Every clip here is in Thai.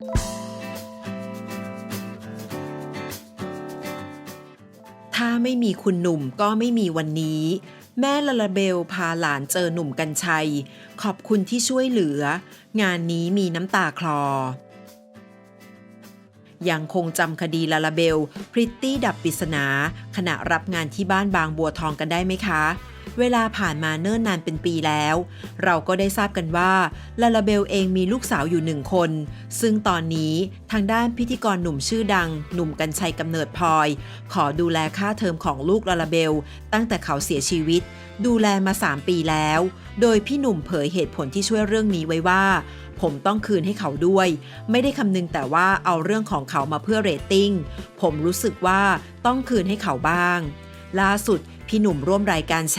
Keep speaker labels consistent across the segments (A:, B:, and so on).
A: ถ้าไม่มีคุณหนุ่มก็ไม่มีวันนี้ แม่ลาลาเบลพาหลานเจอหนุ่มกัญชัย ขอบคุณที่ช่วยเหลือ งานนี้มีน้ำตาคลอ ยังคงจำคดีลาลาเบล พริตตี้ดับปริศนา ขณะรับงานที่บ้านบางบัวทองกันได้ไหมคะ เวลาผ่านมาเนิ่นนานเป็นปีแล้ว เราก็ได้ทราบกันว่าลาลาเบลเองมีลูกสาวอยู่หนึ่งคน ซึ่งตอนนี้ทางด้านพิธีกรหนุ่มชื่อดัง หนุ่มกัญชัยกำเนิดพลอย ขอดูแลค่าเทอมของลูกลาลาเบล ตั้งแต่เขาเสียชีวิต ดูแลมา 3 ปีแล้ว โดยพี่หนุ่มเผยเหตุผลที่ช่วยเรื่องนี้ไว้ว่าผมต้องคืนให้เขาด้วย ไม่ได้คำนึงแต่ว่าเอาเรื่องของเขามาเพื่อเรตติ้ง ผมรู้สึกว่าต้องคืนให้เขาบ้าง ล่าสุด พี่หนุ่มร่วมรายการแฉ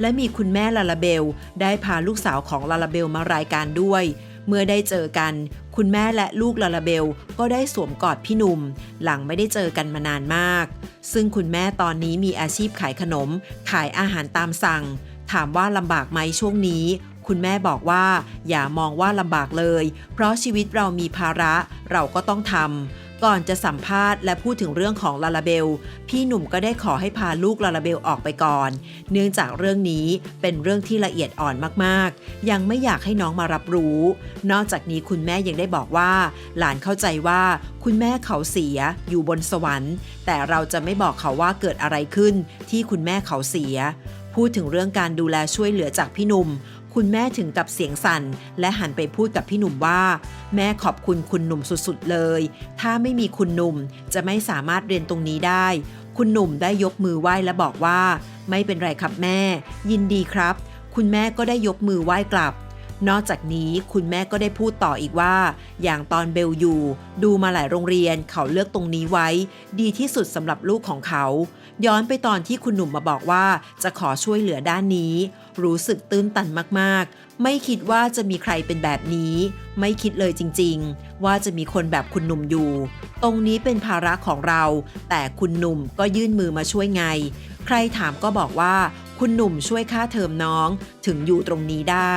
A: และมีคุณแม่ลาลาเบล ได้พาลูกสาวของลาลาเบลมารายการด้วย เมื่อได้เจอกัน คุณแม่และลูกลาลาเบลก็ได้สวมกอดพี่หนุ่ม หลังไม่ได้เจอกันมานานมาก ซึ่งคุณแม่ตอนนี้มีอาชีพขายขนม ขายอาหารตามสั่ง ถามว่าลำบากไหมช่วงนี้คุณแม่บอกว่าอย่ามองว่าลำบากเลย เพราะชีวิตเรามีภาระเราก็ต้องทำ ก่อนจะสัมภาษณ์และพูดถึงเรื่องของลาลาเบล พี่หนุ่มก็ได้ขอให้พาลูกลาลาเบลออกไปก่อน เนื่องจากเรื่องนี้เป็นเรื่องที่ละเอียดอ่อนมากๆ ยังไม่อยากให้น้องมารับรู้ นอกจากนี้คุณแม่ยังได้บอกว่า หลานเข้าใจว่าคุณแม่เขาเสียอยู่บนสวรรค์ แต่เราจะไม่บอกเขาว่าเกิดอะไรขึ้นที่คุณแม่เขาเสีย พูดถึงเรื่องการดูแลช่วยเหลือจากพี่หนุ่ม คุณแม่ถึงกับเสียงสั่น และหันไปพูดกับพี่หนุ่มว่า แม่ขอบคุณคุณหนุ่มสุดๆเลย ถ้าไม่มีคุณหนุ่มจะไม่สามารถเรียนตรงนี้ได้ คุณหนุ่มได้ยกมือไหว้และบอกว่า ไม่เป็นไรครับแม่ ยินดีครับ คุณแม่ก็ได้ยกมือไหว้กลับ นอกจากนี้คุณแม่ก็ได้พูดต่ออีกว่า อย่างตอนเบลอยู่ ดูมาหลายโรงเรียนเขาเลือกตรงนี้ไว้ ดีที่สุดสำหรับลูกของเขา ย้อนไปตอนที่คุณหนุ่มมาบอกว่า จะขอช่วยเหลือด้านนี้ รู้สึกตื้นตันมากๆ ไม่คิดว่าจะมีใครเป็นแบบนี้ ไม่คิดเลยจริง ๆ ว่าจะมีคนแบบคุณหนุ่มอยู่ ตรงนี้เป็นภาระของเรา แต่คุณหนุ่มก็ยื่นมือมาช่วยไง ใครถามก็บอกว่า คุณหนุ่มช่วยค่าเทอมน้อง ถึงอยู่ตรงนี้ได้